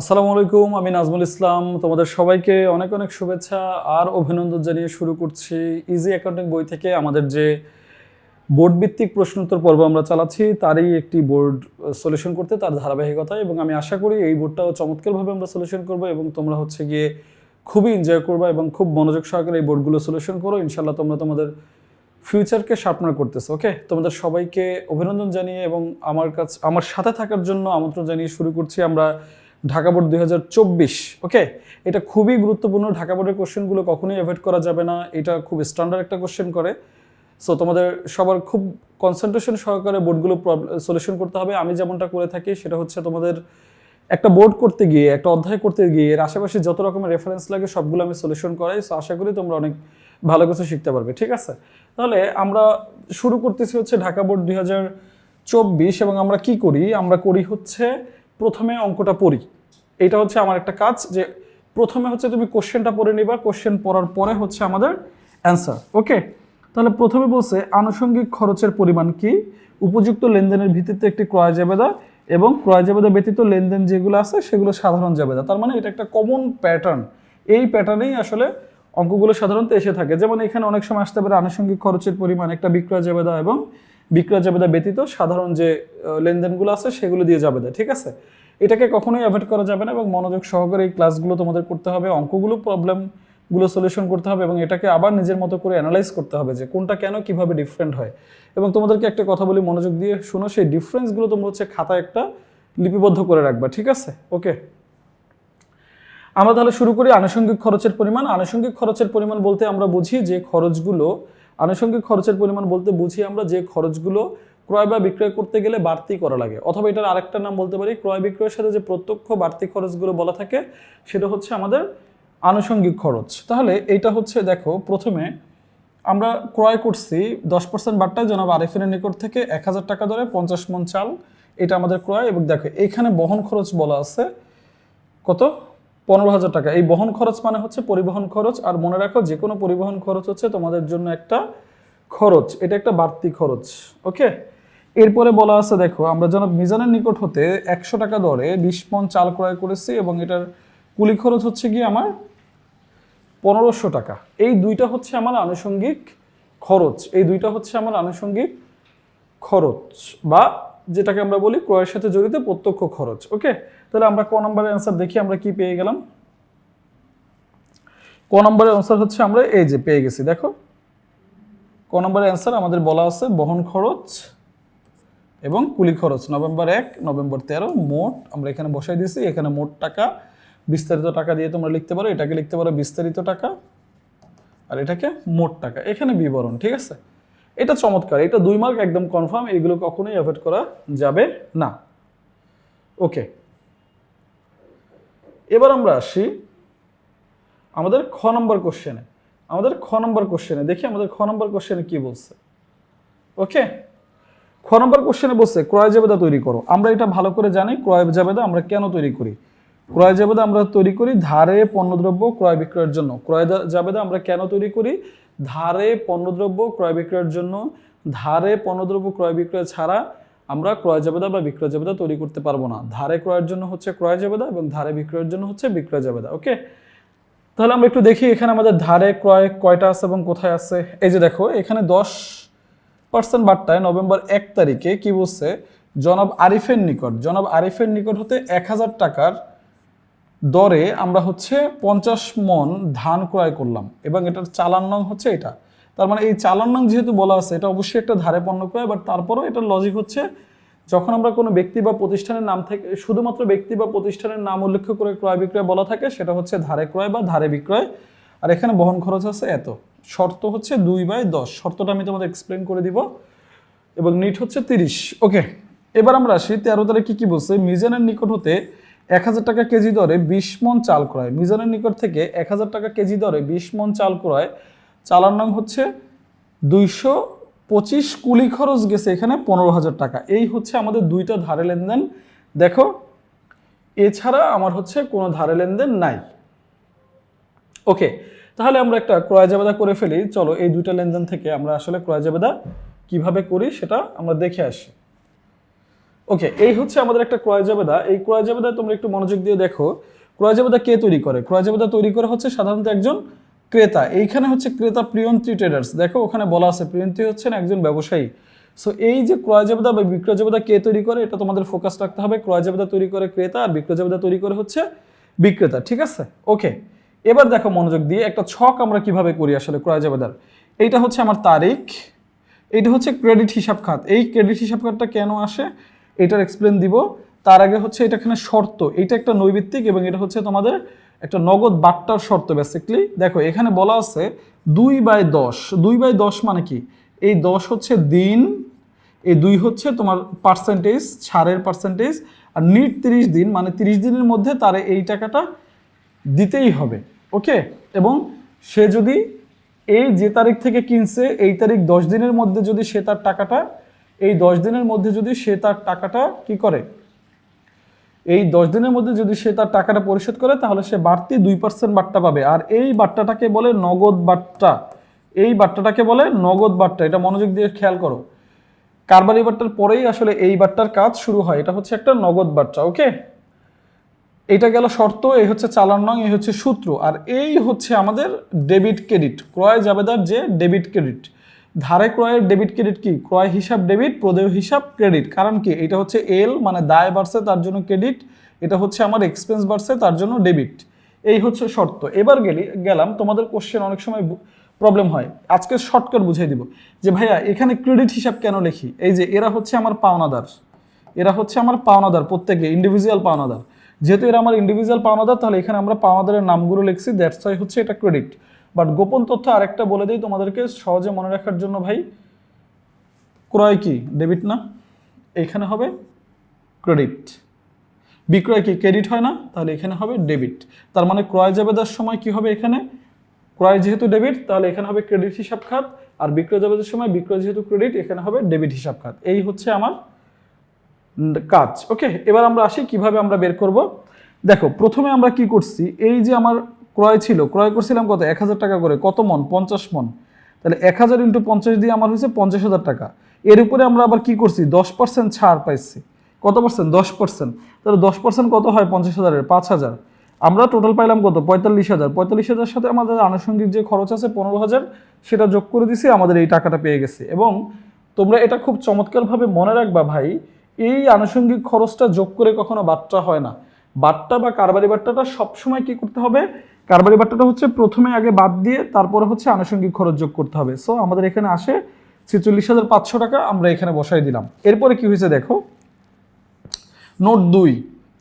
আসসালামু আলাইকুম, আমি নাজমুল ইসলাম। তোমাদের সবাইকে অনেক অনেক শুভেচ্ছা আর অভিনন্দন জানিয়ে শুরু করছি ইজি অ্যাকাউন্টিং বই থেকে। আমাদের যে বোর্ড ভিত্তিক প্রশ্নোত্তর পর্ব আমরা চালাচ্ছি, তারই একটি বোর্ড সলিউশন করতে তার ধারাবাহিকতা এবং আমি আশা করি এই বোর্ডটাও চমৎকারভাবে আমরা সলিউশন করব এবং তোমরা হচ্ছে গিয়ে খুবই এনজয় করবা এবং খুব মনোযোগ সহকারে এই বোর্ডগুলো সলিউশন করো। ইনশাল্লাহ তোমরা তোমাদের ফিউচারকে শার্পনার করতেছো, ওকে? তোমাদের সবাইকে অভিনন্দন জানিয়ে এবং আমার কাছে, আমার সাথে থাকার জন্য আমন্ত্রণ জানিয়ে শুরু করছি আমরা ঢাকা বোর্ড দুই হাজার চব্বিশ ওকে এটা খুবই গুরুত্বপূর্ণ। ঢাকা বোর্ডের কোশ্চেনগুলো কখনোই অ্যাভয়েড করা যাবে না। এটা খুব স্ট্যান্ডার্ড একটা কোশ্চেন করে। সো তোমাদের সবার খুব কনসেন্ট্রেশন সহকারে বোর্ডগুলো সলিউশন করতে হবে। আমি যেমনটা করে থাকি, সেটা হচ্ছে তোমাদের একটা বোর্ড করতে গিয়ে, একটা অধ্যায় করতে গিয়ে, এর আশেপাশে যত রকমের রেফারেন্স লাগে, সবগুলো আমি সলিউশন করাই। সো আশা করি তোমরা অনেক ভালো কিছু শিখতে পারবে, ঠিক আছে? তাহলে আমরা শুরু করতেছি হচ্ছে ঢাকা বোর্ড দুই এবং আমরা কি করি? আমরা করি হচ্ছে প্রথমে অঙ্কটা পড়ি। এটা হচ্ছে আমার একটা কাজ যে প্রথমে হচ্ছে তুমি কোশ্চেনটা পড়ে নিবা, কোশ্চেন পড়ার পরে হচ্ছে আমাদের অ্যান্সার, ওকে? তাহলে প্রথমে বলছে, আনুষঙ্গিক খরচের পরিমাণ কি? উপযুক্ত লেনদেনের ভিত্তিতে একটি ক্রয় জাবেদা এবং ক্রয় জাবেদা ব্যতীত লেনদেন যেগুলো আছে সেগুলো সাধারণ জাবেদা। তার মানে এটা একটা কমন প্যাটার্ন এই প্যাটার্নেই আসলে অঙ্কগুলো সাধারণত এসে থাকে। যেমন এখানে অনেক সময় আসতে পারে আনুষঙ্গিক খরচের পরিমাণ, একটা বিক্রয় জাবেদা এবং বিক্রয় জাবেদা ব্যতীত সাধারণ যে লেনদেনগুলো আছে সেগুলো দিয়ে জাবেদা ঠিক আছে? এটাকে কখনোই অ্যাভয়েড করা যাবে না এবং মনোযোগ সহকারে এই ক্লাসগুলো তোমাদের করতে হবে, অঙ্কগুলো প্রবলেমগুলো সলিউশন করতে হবে এবং এটাকে আবার নিজের মতো করে অ্যানালাইজ করতে হবে যে কোনটা কেন কীভাবে ডিফারেন্ট হয়। এবং তোমাদেরকে একটা কথা বলি, মনোযোগ দিয়ে শোনো, সেই ডিফারেন্সগুলো তোমরা হচ্ছে খাতায় একটা লিপিবদ্ধ করে রাখবা, ঠিক আছে? ওকে আমরা তাহলে শুরু করি আনুষঙ্গিক খরচের পরিমাণ। আনুষঙ্গিক খরচের পরিমাণ বলতে আমরা বুঝি যে খরচগুলো আনুষঙ্গিক খরচের পরিমাণ বলতে বুঝি আমরা যে খরচগুলো ক্রয় বা বিক্রয় করতে গেলে বাড়তি করা লাগে। অথবা এটার আরেকটা নাম বলতে পারি, ক্রয় বিক্রয়ের সাথে যে প্রত্যক্ষ বাড়তি খরচগুলো বলা থাকে, সেটা হচ্ছে আমাদের আনুষঙ্গিক খরচ। তাহলে এইটা হচ্ছে দেখো, প্রথমে আমরা ক্রয় করছি দশ পার্সেন্ট বাট্টায় জনাব আরিফিনের নিকট থেকে এক হাজার টাকা ধরে পঞ্চাশ মন চাল। এটা আমাদের ক্রয় এবং দেখো এইখানে বহন খরচ বলা আছে, কত? পনেরো হাজার টাকা। এই বহন খরচ মানে হচ্ছে পরিবহন খরচ, আর মনে রাখো যে কোনো পরিবহন খরচ হচ্ছে তোমাদের জন্য একটা খরচ, এটা একটা বাড়তি খরচ, ওকে? এরপরে বলা আছে, দেখো, আমরা যেন মিজানের নিকট হতে একশো টাকা দরে বিশ মন চাল ক্রয় করেছি এবং এটার কুলি খরচ হচ্ছে কি আমার পনেরোশো টাকা। এই দুইটা হচ্ছে আমার আনুষঙ্গিক খরচ, এই দুইটা হচ্ছে আমার আনুষঙ্গিক খরচ বা যেটাকে আমরা বলি ক্রয়ের সাথে জড়িত প্রত্যক্ষ খরচ ওকে তাহলে আমরা ক নম্বরের অ্যান্সার দেখি, আমরা কি পেয়ে গেলাম? ক নম্বরের অ্যান্সার হচ্ছে আমরা এই যে পেয়ে গেছি, দেখো। ক নম্বরের অ্যান্সার আমাদের বলা আছে বহন খরচ এবং কুলি খরচ, নভেম্বর এক, নভেম্বর তেরো, মোট, আমরা এখানে বসাই দিয়েছি, এখানে মোট টাকা, বিস্তারিত টাকা দিয়ে তোমরা লিখতে পারো, এটাকে লিখতে পারো বিস্তারিত টাকা, আর এটাকে মোট টাকা, এখানে বিবরণ, ঠিক আছে? এটা চমৎকার, এটা দুই মার্ক একদম কনফার্ম এগুলো কখনোই অ্যাভয়েড করা যাবে না। ওকে এবার আমরা আসি আমাদের খ নম্বর কোশ্চেনে আমাদের খ নম্বর কোশ্চেনে দেখি আমাদের খ নম্বর কোশ্চেনে কি বলছে। ওকে খ নম্বর কোশ্চেনে বলছে ক্রয় জাবেদা তৈরি করো। আমরা এটা ভালো করে জানি ক্রয় জাবেদা আমরা কেন তৈরি করি? ক্রয় জাবেদা আমরা তৈরি করি ধারে পণ্যদ্রব্য ক্রয় বিক্রয়ের জন্য। ক্রয় জাবেদা আমরা কেন তৈরি করি? ধারে পণ্যদ্রব্য ক্রয় বিক্রয়ের জন্য। ধারে পণ্যদ্রব্য ক্রয় বিক্রয় ছাড়া আমরা ক্রয় জাবেদা বা বিক্রয় জাবেদা তৈরি করতে পারব না। ধারে ক্রয়ের জন্য হচ্ছে ক্রয় জাবেদা এবং ধারে বিক্রয়ের জন্য হচ্ছে বিক্রয় জাবেদা, ওকে? তাহলে আমরা একটু দেখি এখানে আমাদের ধারে ক্রয় কয়টা আছে এবং কোথায় আছে। এই যে দেখো, এখানে দশ পার্সেন্ট বার্তায় নভেম্বর এক তারিখে কি বলছে? জনাব আরিফের নিকট। জনাব আরিফের নিকট হতে এক হাজার টাকার দরে আমরা হচ্ছে পঞ্চাশ মন ধান ক্রয় করলাম এবং এটার চালান নং হচ্ছে এটা। তার মানে এই চালান নং যেহেতু বলা আছে, এটা অবশ্যই একটা ধারে পণ্য ক্রয় বাট তারপরেও এটার লজিক হচ্ছে যখন আমরা কোনো ব্যক্তি বা প্রতিষ্ঠানের নাম থেকে, শুধুমাত্র ব্যক্তি বা প্রতিষ্ঠানের নাম উল্লেখ করে ক্রয় বিক্রয় বলা থাকে, সেটা হচ্ছে ধারে ক্রয় বা ধারে বিক্রয়। আর এখানে বহন খরচ আছে এত। শর্ত হচ্ছে দুই বাই দশ। শর্তটা আমি তোমাদের এক্সপ্লেন করে দিব। এবং নিট হচ্ছে তিরিশ। ওকে এবার আমরা আসি তেরো তারিখ কী কী বলছে? মিজানের নিকট হতে এক হাজার টাকা কেজি দরে বিশ মন চাল ক্রয়। মিজানের নিকট থেকে এক হাজার টাকা কেজি দরে বিশ মন চাল ক্রয়। চালার নাম হচ্ছে দুইশো পঁচিশ কুলি খরচ গেছে এখানে পনেরো হাজার টাকা। এই হচ্ছে আমাদের দুইটা ধারে লেনদেন। দেখো, এছাড়া আমার হচ্ছে কোনো ধারে লেনদেন নাই। ওকে, তাহলে আমরা একটা ক্রয় জাবেদা করে ফেলি। চলো, এই দুইটা লেনদেন থেকে আমরা আসলে ক্রয় জাবেদা কীভাবে করি সেটা আমরা দেখে আসি। ওকে এই হচ্ছে আমাদের একটা ক্রয় জাবেদা। এই ক্রয় জাবেদা তোমরা একটু মনোযোগ দিয়ে দেখো, ক্রয় জাবেদা কে তৈরি করে? ক্রয় জাবেদা তৈরি করে হচ্ছে সাধারণত একজন ক্রেতা। এইখানে হচ্ছে ক্রেতা প্রিয়ন্ত্রী ট্রেডার্স দেখো, ওখানে বলা আছে, প্রিয়ন্ত্রী হচ্ছেন একজন ব্যবসায়ী। সো এই যে ক্রয় জাবেদা বা বিক্রয় জাবেদা কে তৈরি করে, এটা তোমাদের ফোকাস রাখতে হবে। ক্রয় জাবেদা তৈরি করে ক্রেতা আর বিক্রয় তৈরি করে হচ্ছে বিক্রেতা, ঠিক আছে? ওকে এবার দেখো মনোযোগ দিয়ে একটা ছক আমরা কীভাবে করি আসলে ক্রয় জাবেদার। এইটা হচ্ছে আমার তারিখ, এইটা হচ্ছে ক্রেডিট হিসাব খাত। এই ক্রেডিট হিসাব খাতটা কেন আসে? এটার এক্সপ্লেন দিব। তার আগে হচ্ছে এটা এখানে শর্ত। এটা একটা নৈবিত্তিক এবং এটা হচ্ছে তোমাদের একটা নগদ বাট্টার শর্ত বেসিকলি দেখো, এখানে বলা আছে দুই বাই দশ। দুই বাই দশ মানে কি? এই দশ হচ্ছে দিন, এই দুই হচ্ছে তোমার পার্সেন্টেজ ছাড়ের পার্সেন্টেজ আর নিট তিরিশ দিন মানে তিরিশ দিনের মধ্যে তার এই টাকাটা দিতেই হবে ওকে এবং সে যদি এই যে তারিখ থেকে কিনছে, এই তারিখ দশ দিনের মধ্যে যদি সে তার টাকাটা এই দশ দিনের মধ্যে যদি সে তার টাকাটা কি করে? এই দশ দিনের মধ্যে যদি সে তার টাকাটা পরিশোধ করে, তাহলে সে বাড়তি দুই পার্সেন্ট বাট্টা পাবে। আর এই বাট্টাটাকে বলে নগদ বাট্টা। এই বাট্টাটাকে বলে নগদ বাট্টা। এটা মনোযোগ দিয়ে খেয়াল করো। কারবারি বাট্টার পরেই আসলে এই বাট্টার কাজ শুরু হয়। এটা হচ্ছে একটা নগদ বাট্টা, ওকে? এটা গেল শর্ত, এই হচ্ছে চালান নং, এই হচ্ছে সূত্র। আর এই হচ্ছে আমাদের ডেবিট ক্রেডিট। ক্রয় জাবেদার যে ডেবিট ক্রেডিট। ধারে ক্রয়ের ডেবিট ক্রেডিট কি? ক্রয় হিসাব ডেবিট, প্রদেয় হিসাব ক্রেডিট। কারণ কি? এটা হচ্ছে এল মানে দায় বাড়ছে, তার জন্য ক্রেডিট। এটা হচ্ছে আমার এক্সপেন্স বাড়ছে, তার জন্য ডেবিট এই হচ্ছে শর্ত। এবার গেলি, গেলাম, তোমাদের কোশ্চেন অনেক সময় প্রবলেম হয়। আজকে শর্টকাট বুঝিয়ে দিব। যে ভাইয়া, এখানে ক্রেডিট হিসাব কেন লিখি? এই যে, এরা হচ্ছে আমার পাওনাদার। এরা হচ্ছে আমার পাওনাদার, প্রত্যেকে ইন্ডিভিজুয়াল পাওনাদার। যেহেতু এরা আমার ইন্ডিভিজুয়াল পাওনাদার, তাহলে এখানে আমরা পাওনাদারের নামগুলো লিখছি দ্যাটস হচ্ছে এটা ক্রেডিট বাট গোপন তথ্য আরেকটা বলে দিই তোমাদেরকে, সহজে মনে রাখার জন্য ভাই। ক্রয় কি? ডেবিট না? এখানে হবে ক্রেডিট বিক্রয় কি? ক্রেডিট হয় না? তাহলে এখানে হবে ডেবিট তার মানে ক্রয় জাবেদার সময় কি হবে এখানে? ক্রয় যেহেতু ডেবিট তাহলে এখানে হবে ক্রেডিট হিসাব খাত। আর বিক্রয় জাবেদার সময় বিক্রয় যেহেতু ক্রেডিট এখানে হবে ডেবিট হিসাব খাত। এই হচ্ছে আমার কাজ। ওকে এবার আমরা আসি কীভাবে আমরা বের করব। দেখো, প্রথমে আমরা কি করছি? এই যে আমার ক্রয় ছিল, ক্রয় করছিলাম কত? এক হাজার টাকা করে। কত মন? পঞ্চাশ মন। তাহলে এক হাজার ইন্টু পঞ্চাশ দিয়ে আমার হয়েছে পঞ্চাশ হাজার টাকা। এর উপরে আমরা আবার কি করছি? দশ পার্সেন্ট ছাড় পাইছি। কত পার্সেন্ট দশ পার্সেন্ট তাহলে দশ পার্সেন্ট কত হয়? পঞ্চাশ হাজারের, পাঁচ হাজার। আমরা টোটাল পাইলাম কত? পঁয়তাল্লিশ হাজার। পঁয়তাল্লিশ হাজার সাথে আমাদের আনুষঙ্গিক যে খরচ আছে পনেরো হাজার, সেটা যোগ করে দিছি, আমাদের এই টাকাটা পেয়ে গেছে। এবং তোমরা এটা খুব চমৎকারভাবে মনে রাখবা ভাই, এই আনুষঙ্গিক খরচটা যোগ করে কখনো বাট্টা হয় না। বাট্টা বা কারবারি বাট্টাটা সবসময় কি করতে হবে? কারবারি বাট্টাটা হচ্ছে প্রথমে আগে বাদ দিয়ে তারপরে হচ্ছে আনুষঙ্গিক খরচ যোগ করতে হবে। সো আমাদের এখানে আসে ছেচল্লিশ হাজার পাঁচশো টাকা আমরা এখানে বসাই দিলাম। এরপরে কি হয়েছে দেখো? নোট দুই,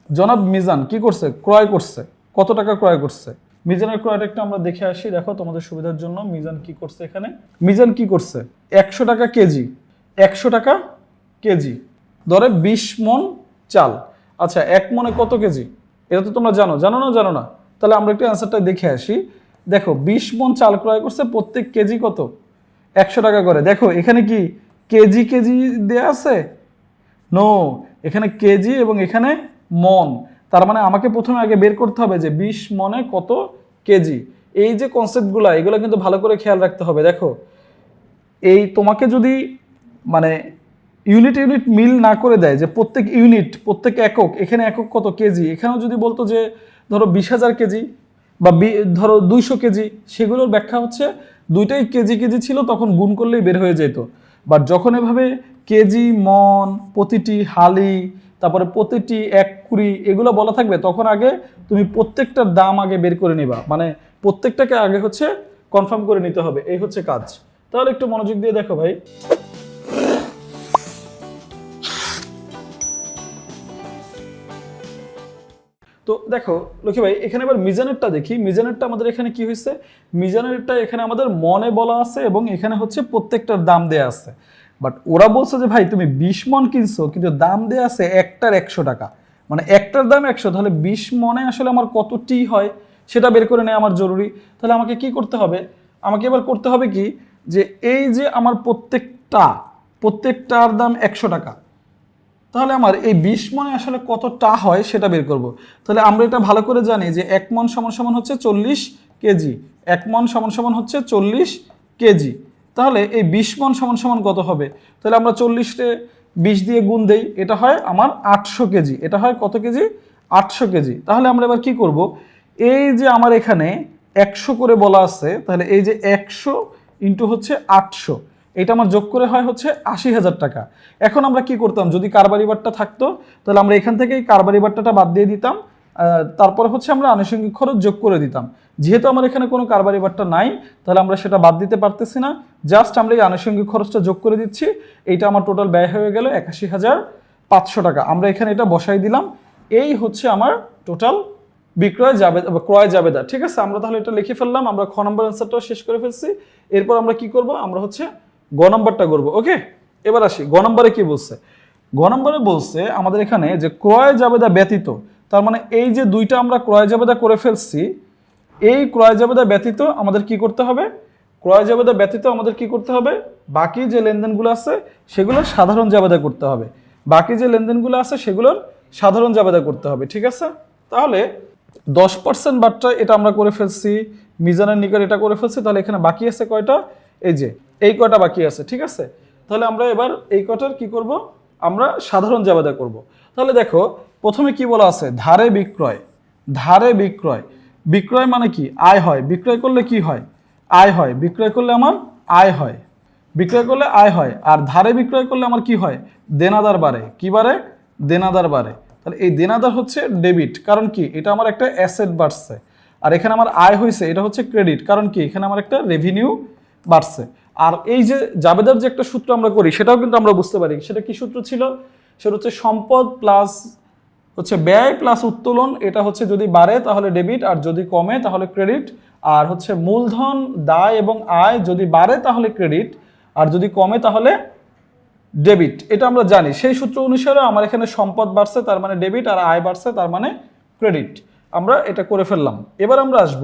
জনাব মিজান কি করছে? ক্রয় করছে। কত টাকা ক্রয় করছে? মিজানের ক্রয়টা একটু আমরা দেখে আসি। দেখো, তোমাদের সুবিধার জন্য মিজান কি করছে এখানে? মিজান কি করছে? একশো টাকা কেজি। একশো টাকা কেজি। ধরে বিশ মন চাল। আচ্ছা এক মনে কত কেজি? এটা তো তোমরা জানো। জানো না জানো না? তাহলে আমরা একটু অ্যান্সারটা দেখে আসি। দেখো, বিশ মন চাল ক্রয় করছে প্রত্যেক কেজি কত? একশো টাকা করে। দেখো, এখানে কি কেজি কেজি দেয়া আছে? নো এখানে কেজি এবং এখানে মন। তার মানে আমাকে প্রথমে আগে বের করতে হবে যে বিশ মনে কত কেজি। এই যে কনসেপ্টগুলো এগুলো কিন্তু ভালো করে খেয়াল রাখতে হবে। দেখো, এই তোমাকে যদি মানে ইউনিট ইউনিট মিল না করে দেয় যে প্রত্যেক ইউনিট প্রত্যেক একক, এখানে একক কত কেজি? এখানেও যদি বলতো যে ধরো বিশ হাজার কেজি বা ধরো দুইশো কেজি, সেগুলোর ব্যাখ্যা হচ্ছে দুইটাই কেজি কেজি ছিল, তখন গুণ করলেই বের হয়ে যেত। বাট যখন এভাবে কেজি, মন, প্রতিটি হালি, তারপরে প্রতিটি এক কুড়ি এগুলো বলা থাকবে, তখন আগে তুমি প্রত্যেকটার দাম আগে বের করে নিবা। মানে প্রত্যেকটাকে আগে হচ্ছে কনফার্ম করে নিতে হবে। এই হচ্ছে কাজ। তাহলে একটু মনোযোগ দিয়ে দেখো ভাই। তো দেখো, লক্ষ্মী ভাই, এখানে এবার মিজানেরটা দেখি। মিজানেরটা আমাদের এখানে কি হয়েছে? মিজানেরটা এখানে আমাদের মনে বলা আছে এবং এখানে হচ্ছে প্রত্যেকটার দাম দেয়া আছে। বাট ওরা বলছে যে, ভাই, তুমি বিশ মন কিনছো, কিন্তু দাম দেয়া আছে একটার একশো টাকা। মানে একটার দাম একশো, তাহলে বিশ মনে আসলে আমার কত টি হয়? সেটা বের করে নেওয়া আমার জরুরি। তাহলে আমাকে কি করতে হবে? আমাকে এবার করতে হবে কি? যে, এই যে আমার প্রত্যেকটা, প্রত্যেকটার দাম একশো টাকা। তাহলে আমার এই বিশ মনে আসলে কতটা হয় সেটা বের করব। তাহলে আমরা এটা ভালো করে জানি যে এক মন সমান সমান হচ্ছে চল্লিশ কেজি। এক মন সমান সমান হচ্ছে চল্লিশ কেজি। তাহলে এই বিশ মন সমান সমান কত হবে? তাহলে আমরা চল্লিশে বিশ দিয়ে গুণ দেই, এটা হয় আমার আটশো কেজি। এটা হয় কত কেজি? আটশো কেজি। তাহলে আমরা এবার কি করব? এই যে আমার এখানে একশো করে বলা আছে, তাহলে এই যে একশো ইন্টু হচ্ছে আটশো। এটা আমার যোগ করে হয় হচ্ছে আশি হাজার টাকা। এখন আমরা কি করতাম? যদি কারবারি বারটা থাকতো, তাহলে আমরা এখান থেকে এই কারবারি বারটাটা বাদ দিয়ে দিতাম তারপরে হচ্ছে আমরা আনুষঙ্গিক খরচ যোগ করে দিতাম। যেহেতু আমার এখানে কোনো কারবারি বারটা নাই, তাহলে আমরা সেটা বাদ দিতে পারতেছি না। জাস্ট আমরা এই আনুষঙ্গিক খরচটা যোগ করে দিচ্ছি। এইটা আমার টোটাল ব্যয় হয়ে গেল একাশি হাজার পাঁচশো টাকা। আমরা এখানে এটা বসাই দিলাম। এই হচ্ছে আমার টোটাল বিক্রয় যাবে ক্রয় জাবেদা। ঠিক আছে? আমরা তাহলে এটা লিখে ফেললাম। আমরা খ নম্বর অ্যান্সারটাও শেষ করে ফেলছি। এরপর আমরা কি করব? আমরা হচ্ছে গ নম্বরটা করব ওকে এবার আসি, গ নম্বরে কি বলছে? গ নম্বরে বলছে আমাদের এখানে যে ক্রয় জাবেদা ব্যতীত, তার মানে এই যে দুইটা আমরা ক্রয় জাবেদা করে ফেলছি, এই ক্রয় জাবেদা ব্যতীত আমাদের কি করতে হবে? ক্রয় জাবেদা ব্যতীত আমাদের কি করতে হবে? বাকি যে লেনদেনগুলো আছে, সেগুলোর সাধারণ জাবেদা করতে হবে। বাকি যে লেনদেনগুলো আছে, সেগুলোর সাধারণ জাবেদা করতে হবে, ঠিক আছে? তাহলে দশ পার্সেন্ট বাট্টা এটা আমরা করে ফেলছি, মিজানের নিকট এটা করে ফেলছি, তাহলে এখানে বাকি আছে কয়টা? এই যে এই কটা বাকি আছে, ঠিক আছে? তাহলে আমরা এবার এই কটার কি করব? আমরা সাধারণ জাবেদা করব। তাহলে দেখো, প্রথমে কি বলা আছে? ধারে বিক্রয়। ধারে বিক্রয়। বিক্রয় মানে কি? আয় হয়। বিক্রয় করলে কি হয়? আয় হয়। বিক্রয় করলে আমার আয় হয়। বিক্রয় করলে আয় হয়। আর ধারে বিক্রয় করলে আমার কি হয়? দেনাদার বাড়ে। কি বাড়ে? দেনাদার বাড়ে। তাহলে এই দেনাদার হচ্ছে ডেবিট। কারণ কি? এটা আমার একটা অ্যাসেট বাড়ছে। আর এখানে আমার আয় হয়েছে এটা হচ্ছে ক্রেডিট। কারণ কি? এখানে আমার একটা রেভিনিউ বাড়ছে। আর এই যে জাবেদার যে একটা সূত্র আমরা করি, সেটাও কিন্তু আমরা বুঝতে পারি। সেটা কি সূত্র ছিল? সেটা হচ্ছে সম্পদ প্লাস হচ্ছে ব্যয় প্লাস উত্তোলন। এটা হচ্ছে যদি বাড়ে তাহলে ডেবিট আর যদি কমে তাহলে ক্রেডিট আর হচ্ছে মূলধন, দায় এবং আয় যদি বাড়ে তাহলে ক্রেডিট আর যদি কমে তাহলে ডেবিট এটা আমরা জানি। সেই সূত্র অনুসারে আমার এখানে সম্পদ বাড়ছে, তার মানে ডেবিট আর আয় বাড়ছে, তার মানে ক্রেডিট আমরা এটা করে ফেললাম। এবার আমরা আসব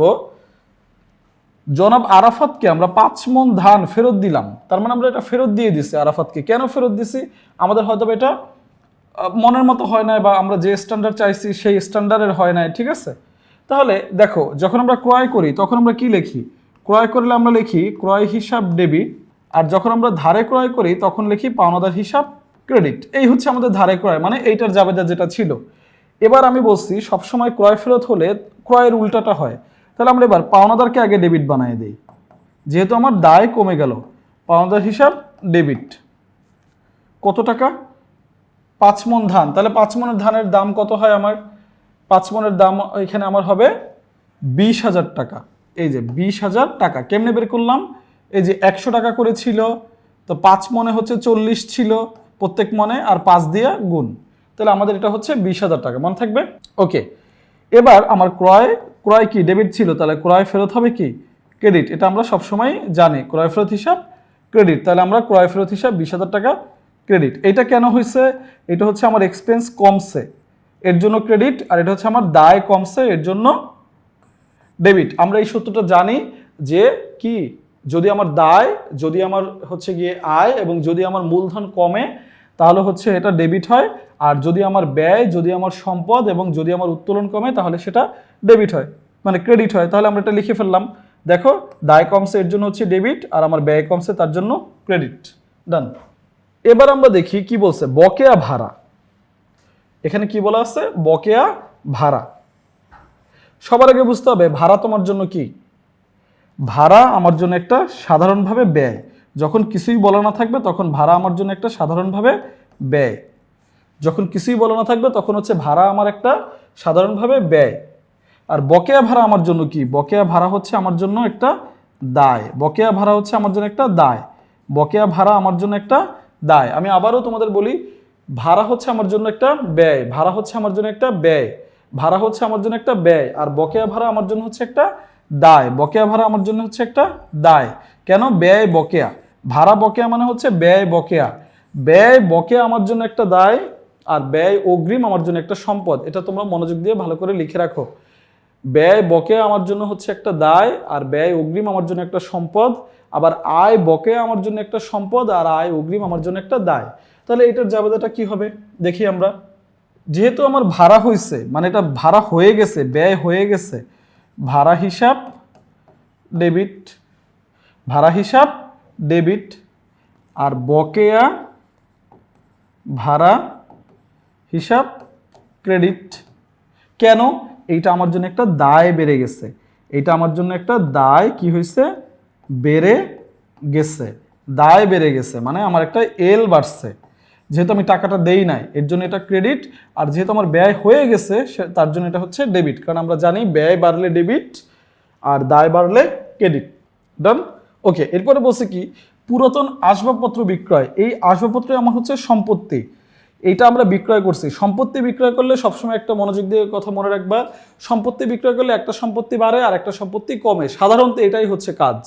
জনাব আরাফাতকে আমরা পাঁচ মন ধান ফেরত দিলাম। তার মানে আমরা এটা ফেরত দিয়ে দিছি আরাফাতকে। কেন ফেরত দিছি? আমাদের হয়তো এটা মনের মতো হয় নাই বা আমরা যে স্ট্যান্ডার্ড চাইছি সেই স্ট্যান্ডার্ডের হয় নাই, ঠিক আছে? তাহলে দেখো, যখন আমরা ক্রয় করি, তখন আমরা কি লিখি? ক্রয় করলে আমরা লিখি ক্রয় হিসাব ডেবিট, আর যখন আমরা ধারে ক্রয় করি, তখন লিখি পাওনাদার হিসাব ক্রেডিট। এই হচ্ছে আমাদের ধারে ক্রয় মানে এইটার জাবেদা যেটা ছিল। এবার আমি বলছি, সবসময় ক্রয় ফেরত হলে ক্রয়ের উল্টাটা হয়। তাহলে আমরা এবার পাওনাদারকে আগে ডেবিট বানিয়ে দিই। যেহেতু আমার দায় কমে গেল, পাওনাদার হিসাব ডেবিট কত টাকা? পাঁচ মন ধান। তাহলে পাঁচ মনের ধানের দাম কত হয় আমার? পাঁচ মনের দাম এখানে আমার হবে বিশ হাজার টাকা। এই যে বিশ হাজার টাকা। কেমনে বের করলাম? এই যে একশো টাকা করে ছিল, তো পাঁচ মনে হচ্ছে চল্লিশ ছিল প্রত্যেক মনে আর পাঁচ দিয়ে গুণ। তাহলে আমাদের এটা হচ্ছে বিশ হাজার টাকা। মনে থাকবে? ওকে। এবার আমার ক্রয় ক্রয় কি? ডেবিট ছিল, তাহলে ক্রয় ফেরত হবে কি? ক্রেডিট এটা আমরা সবসময় জানি, ক্রয় ফেরত হিসাব ক্রেডিট তাহলে আমরা ক্রয় ফেরত হিসাব বিশ হাজার টাকা ক্রেডিট এটা কেন হয়েছে এটা হচ্ছে আমার এক্সপেন্স কমছে, এর জন্য ক্রেডিট আর এটা হচ্ছে আমার দায় কমছে, এর জন্য ডেবিট আমরা এই সূত্রটা জানি যে কি? যদি আমার দায়, যদি আমার হচ্ছে গিয়ে আয় এবং যদি আমার মূলধন কমে তাহলে হচ্ছে এটা ডেবিট হয়। আর যদি আমার ব্যয়, যদি আমার সম্পদ এবং যদি আমার উত্তোলন কমে, তাহলে সেটা ডেবিট হয়। মানে ক্রেডিট হয়। তাহলে আমরা এটা লিখে ফেললাম। দেখো, দায় কমছে এর জন্য হচ্ছে ডেবিট আর আমার ব্যয় কমছে তার জন্য ক্রেডিট ডান এবার আমরা দেখি কি বলছে। বকেয়া ভাড়া। এখানে কি বলা আছে? বকেয়া ভাড়া। সবার আগে বুঝতে হবে, ভাড়া তোমার জন্য কি? ভাড়া আমার জন্য একটা সাধারণভাবে ব্যয়। যখন কিছুই বলা না থাকবে তখন ভাড়া আমার জন্য একটা সাধারণভাবে ব্যয় যখন কিছুই বলা না থাকবে তখন হচ্ছে ভাড়া আমার একটা সাধারণভাবে ব্যয় আর বকেয়া ভাড়া আমার জন্য কি বকেয়া ভাড়া হচ্ছে আমার জন্য একটা দায় বকেয়া ভাড়া হচ্ছে আমার জন্য একটা দায় বকেয়া ভাড়া আমার জন্য একটা দায় আমি আবারও তোমাদের বলি ভাড়া হচ্ছে আমার জন্য একটা ব্যয় ভাড়া হচ্ছে আমার জন্য একটা ব্যয় ভাড়া হচ্ছে আমার জন্য একটা ব্যয় আর বকেয়া ভাড়া আমার জন্য হচ্ছে একটা দায় বকেয়া ভাড়া আমার জন্য হচ্ছে একটা দায় কেন ব্যয় বকেয়া ভাড়া বকেয়া মানে হচ্ছে ব্যয় বকেয়া। ব্যয় বকেয়া আমার জন্য একটা দায় আর ব্যয় অগ্রিম আমার জন্য একটা সম্পদ। এটা তোমরা মনোযোগ দিয়ে ভালো করে লিখে রাখো। ব্যয় বকেয়া আমার জন্য হচ্ছে একটা দায় আর ব্যয় অগ্রিম আমার জন্য একটা সম্পদ। আবার আয় বকেয়া আমার জন্য একটা সম্পদ আর আয় অগ্রিম আমার জন্য একটা দায়। তাহলে এটার জাবেদাটা কি হবে? দেখি আমরা। যেহেতু আমার ভাড়া হয়েছে মানে এটা ভাড়া হয়ে গেছে, ব্যয় হয়ে গেছে, ভাড়া হিসাব ডেবিট ভাড়া হিসাব ডেবিট আর বকেয়া ভাড়া হিসাব ক্রেডিট। কেন? এইটা আমার জন্য একটা দায় বেড়ে গেছে। এইটা আমার জন্য একটা দায় কি হয়েছে? বেড়ে গেছে। দায় বেড়ে গেছে মানে আমার একটা এল বাড়ছে। যেহেতু আমি টাকাটা দেই নাই, এর জন্য এটা ক্রেডিট। আর যেহেতু আমার ব্যয় হয়ে গেছে তার জন্য এটা হচ্ছে ডেবিট। কারণ আমরা জানি ব্যয় বাড়লে ডেবিট আর দায় বাড়লে ক্রেডিট। ডান? ওকে এরপরে বলছে কি, পুরাতন আসবাবপত্র বিক্রয়। এই আসবাবপত্র আমার হচ্ছে সম্পত্তি। এটা আমরা বিক্রয় করছি। সম্পত্তি বিক্রয় করলে সবসময় একটা মনোযোগ দিয়ে কথা মনে রাখবা। সম্পত্তি বিক্রয় করলে একটা সম্পত্তি বাড়ে আর একটা সম্পত্তি কমে। সাধারণত এটাই হচ্ছে কাজ।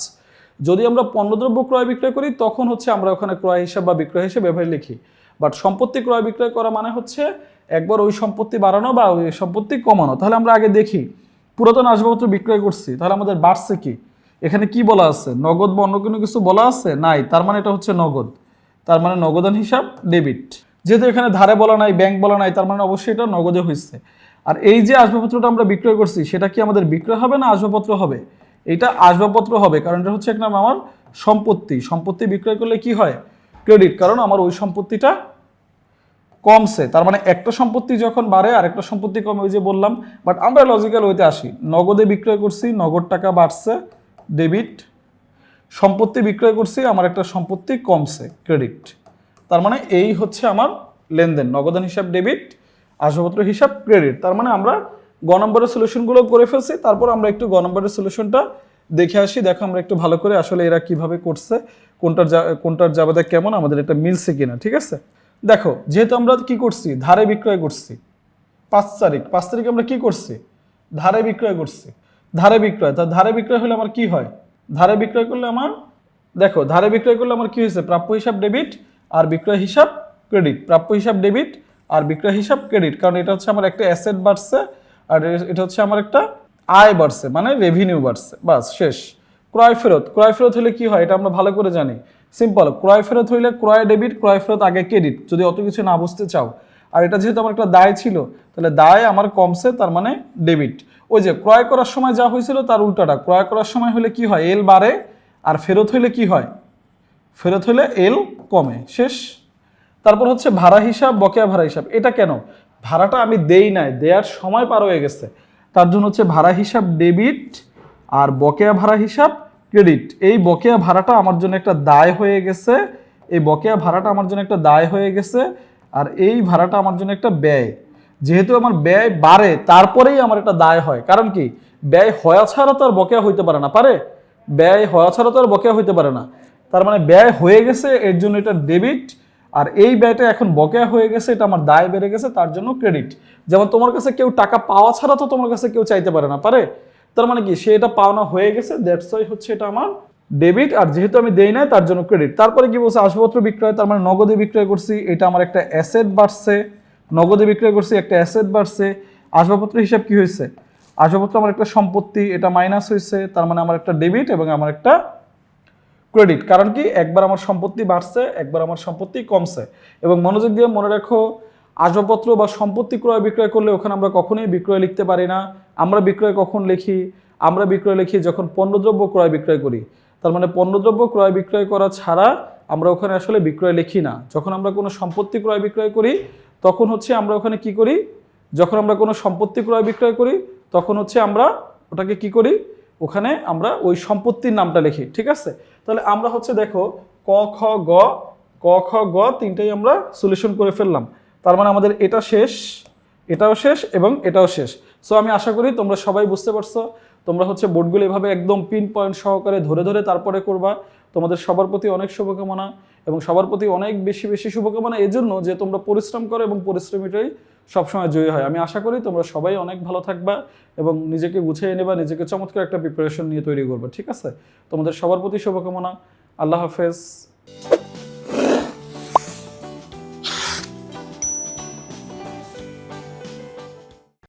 যদি আমরা পণ্যদ্রব্য ক্রয় বিক্রয় করি, তখন হচ্ছে আমরা ওখানে ক্রয় হিসাব বা বিক্রয় হিসেবে ব্যবহার লিখি। বাট সম্পত্তি ক্রয় বিক্রয় করা মানে হচ্ছে একবার ওই সম্পত্তি বাড়ানো বা ওই সম্পত্তি কমানো। তাহলে আমরা আগে দেখি, পুরাতন আসবাবপত্র বিক্রয় করছি। তাহলে আমাদের বাড়ছে কি? এখানে কি বলা আছে? নগদ বা অন্য কোনো কিছু বলা আছে? নাই, তার মানে এটা হচ্ছে নগদ। তার মানে নগদান হিসাব ডেবিট যেহেতু এখানে ধারে বলা নাই ব্যাংক বলা নাই, তার মানে অবশ্যই এটা নগদে হয়েছে আর এই যে আসবাবপত্রটা আমরা বিক্রয় করছি, সেটা কি আমাদের বিক্রয় হবে না আসবাবপত্র হবে? এটা আসবাবপত্র হবে, কারণ এটা হচ্ছে একটা আমার সম্পত্তি। সম্পত্তি বিক্রয় করলে কি হয়? ক্রেডিট, কারণ আমার ওই সম্পত্তিটা কমছে। তার মানে একটা সম্পত্তি যখন বাড়ে আর একটা সম্পত্তি কমে, ওই যে বললাম। বাট আমরা লজিক্যাল ওইতে আসি। নগদে বিক্রয় করছি, নগদ টাকা বাড়ছে। ডেবিট সম্পত্তি বিক্রয় করছি, আমার একটা সম্পত্তি কমছে ক্রেডিট তার মানে এই হচ্ছে আমার লেনদেন নগদান হিসাব ডেবিট আসবাবপত্র হিসাব ক্রেডিট তার মানে আমরা গ নম্বরের সলিউশনগুলো করে ফেলছি, তারপর আমরা একটু গ নম্বরের সলিউশনটা দেখে আসি, দেখো আমরা একটু ভালো করে আসলে এরা কীভাবে করছে, কোনটার কোনটার জাবেদা কেমন, আমাদের এটা মিলছে কিনা, ঠিক আছে? দেখো, যেহেতু আমরা কি করছি, ধারে বিক্রয় করছি, পাঁচ তারিখ পাঁচ তারিখ আমরা কি করছি, ধারে বিক্রয় করছি ধারে বিক্রয়। তা ধারে বিক্রয় হলে আমার কি হয়? ধারে বিক্রয় করলে আমার, দেখো, ধারে বিক্রয় করলে আমার কি হয়েছে? প্রাপ্য হিসাব ডেবিট আর বিক্রয় হিসাব ক্রেডিট। প্রাপ্য হিসাব ডেবিট আর বিক্রয় হিসাব ক্রেডিট। কারণ এটা হচ্ছে আমার একটা অ্যাসেট বাড়ছে আর এটা হচ্ছে আমার একটা আয় বাড়ছে মানে রেভিনিউ বাড়ছে। বাস, শেষ। ক্রয় ফেরত। ক্রয় ফেরত হলে কি হয়? এটা আমরা ভালো করে জানি। সিম্পল ক্রয় ফেরত হইলে ক্রয় ডেবিট, ক্রয় ফেরত আগে ক্রেডিট। যদি অত কিছু না বুঝতে চাও। আর এটা যেহেতু আমার একটা দায় ছিল, তাহলে দায় আমার কমছে, তার মানে ডেবিট ওই যে ক্রয় করার সময় যা হয়েছিল তার উল্টাটা। ক্রয় করার সময় হলে কি হয়? এল বাড়ে আর ফেরত হইলে কি হয়? ফেরত হলে এল কমে। শেষ। তারপর হচ্ছে ভাড়া হিসাব, বকেয়া ভাড়া হিসাব। এটা কেন? ভাড়াটা আমি দেই নাই। দেওয়ার সময় পার হয়ে গেছে। তার জন্য হচ্ছে ভাড়া হিসাব ডেবিট আর বকেয়া ভাড়া হিসাব ক্রেডিট এই বকেয়া ভাড়াটা আমার জন্য একটা দায় হয়ে গেছে। এই বকেয়া ভাড়াটা আমার জন্য একটা দায় হয়ে গেছে। আর এই ভাড়াটা আমার জন্য একটা ব্যয়। যেহেতু আমার ব্যয় বাড়ে, তারপরেই আমার একটা দায় হয়। কারণ কি? ব্যয় হওয়া ছাড়া তো আর বকেয়া হইতে পারে না। পারে? ব্যয় হওয়া ছাড়া তো আর বকেয়া হইতে পারে না। তার মানে ব্যয় হয়ে গেছে, এর জন্য এটা ডেবিট আর এই ব্যয়টা এখন বকেয়া হয়ে গেছে, এটা আমার দায় বেড়ে গেছে, তার জন্য ক্রেডিট যেমন তোমার কাছে কেউ টাকা পাওয়া ছাড়া তো তোমার কাছে কেউ চাইতে পারে না। পারে? তার মানে কি? সে এটা পাওনা হয়ে গেছে দ্যাটস ওয়াই হচ্ছে এটা আমার ডেবিট আর যেহেতু আমি দেই নাই, তার জন্য ক্রেডিট তারপরে কি বলছে? আসবাবপত্র বিক্রয়, তার মানে নগদে বিক্রয় করছি, এটা আমার একটা অ্যাসেট বাড়ছে। নগদে বিক্রয় করছি, একটা অ্যাসেট বাড়ছে। আসবাবপত্র হিসাব কি হয়েছে? আসবাবপত্র আমার একটা সম্পত্তি, এটা মাইনাস হয়েছে, তার মানে আমার একটা ডেবিট এবং আমার একটা ক্রেডিট কারণ কি? একবার আমার সম্পত্তি বাড়ছে, একবার আমার সম্পত্তি কমছে। এবং মনোযোগ দিয়ে মনে রাখো, আসবাবপত্র বা সম্পত্তি ক্রয় বিক্রয় করলে ওখানে আমরা কখনোই বিক্রয় লিখতে পারি না। আমরা বিক্রয় কখন লিখি? আমরা বিক্রয় লিখি যখন পণ্যদ্রব্য ক্রয় বিক্রয় করি। তার মানে পণ্যদ্রব্য ক্রয় বিক্রয় করা ছাড়া আমরা ওখানে আসলে বিক্রয় লিখি না। যখন আমরা কোনো সম্পত্তি ক্রয় বিক্রয় করি তখন হচ্ছে আমরা ওখানে কি করি? যখন আমরা কোনো সম্পত্তি ক্রয় বিক্রয় করি, তখন হচ্ছে আমরা ওটাকে কি করি? ওখানে আমরা ওই সম্পত্তির নামটা লিখি, ঠিক আছে? তাহলে আমরা হচ্ছে দেখো, ক, খ, গ, ক, খ, গ তিনটাই আমরা সলিউশন করে ফেললাম। তার মানে আমাদের এটা শেষ, এটাও শেষ এবং এটাও শেষ। সো আমি আশা করি তোমরা সবাই বুঝতে পারছ। তোমরা হচ্ছে বোর্ডগুলো এভাবে একদম পিন পয়েন্ট সহকারে ধরে ধরে তারপরে করবা। তোমাদের সবার প্রতি অনেক শুভকামনা এবং সবার প্রতি অনেক বেশি বেশি শুভকামনা এজন্য যে তোমরা পরিশ্রম করো এবং পরিশ্রমীটাই সবসময় জয়ী হয়। আমি আশা করি তোমরা সবাই অনেক ভালো থাকবা এবং নিজেকে গুছিয়ে নেবা, নিজেকে চমৎকার একটা প্রিপারেশন নিয়ে তৈরি করবে, ঠিক আছে? তোমাদের সবার প্রতি শুভকামনা। আল্লাহ হাফেজ।